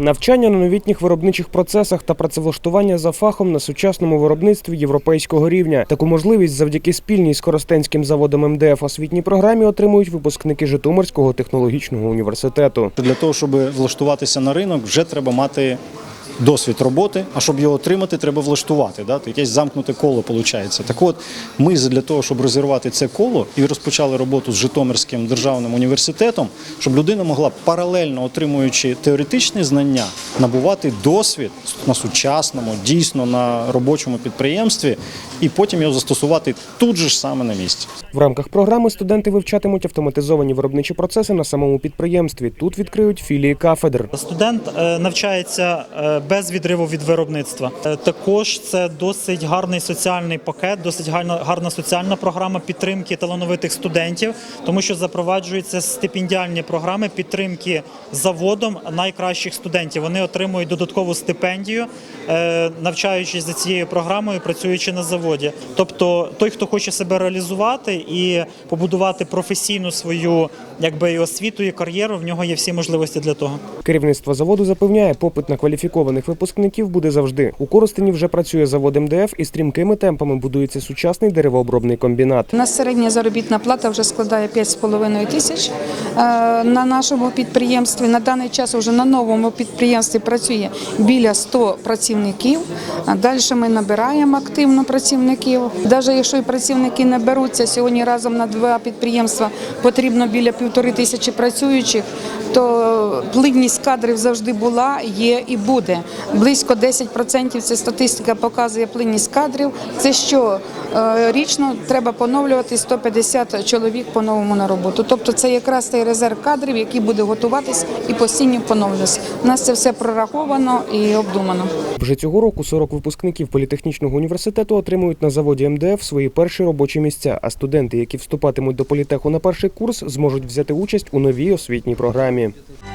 Навчання на новітніх виробничих процесах та працевлаштування за фахом на сучасному виробництві європейського рівня. Таку можливість завдяки спільній з Коростенським заводом МДФ освітній програмі отримують випускники Житомирського технологічного університету. Для того, щоб влаштуватися на ринок, вже треба мати досвід роботи, а щоб його отримати, треба влаштувати. Да? Якесь замкнуте коло виходить. Так от, ми для того, щоб розірвати це коло і розпочали роботу з Житомирським державним університетом, щоб людина могла паралельно отримуючи теоретичні знання, набувати досвід на сучасному, дійсно на робочому підприємстві, і потім його застосувати тут же ж саме на місці. В рамках програми студенти вивчатимуть автоматизовані виробничі процеси на самому підприємстві. Тут відкриють філії кафедр. Студент е, навчається е, без відриву від виробництва. Е, Також це досить гарний соціальний пакет, досить гарна, гарна соціальна програма підтримки талановитих студентів, тому що запроваджуються стипендіальні програми підтримки заводом найкращих студентів. Вони отримують додаткову стипендію, навчаючись за цією програмою, працюючи на заводі. Тобто, той, хто хоче себе реалізувати і побудувати професійну свою якби і освіту і кар'єру, в нього є всі можливості для того. Керівництво заводу запевняє, попит на кваліфікованих випускників буде завжди. У Коростені вже працює завод МДФ і стрімкими темпами будується сучасний деревообробний комбінат. У нас середня заробітна плата вже складає 5,5 тисяч е, на нашому підприємстві. На даний час вже на новому підприємстві працює біля 100 працівників. Далі ми набираємо активно працівників. Навіть якщо і працівники не беруться, сьогодні разом на два підприємства потрібно біля півтори тисячі працюючих, то плинність кадрів завжди була, є і буде. Близько 10% це статистика показує плинність кадрів. Це що е, річно треба поновлювати 150 чоловік по-новому на роботу. Тобто це якраз той резерв кадрів, який буде готуватись і постійно поновлюватися. У нас це все прораховано і обдумано. Вже цього року 40 випускників політехнічного університету отримують на заводі МДФ свої перші робочі місця. А студенти, які вступатимуть до політеху на перший курс, зможуть взяти участь у новій освітній програмі самі.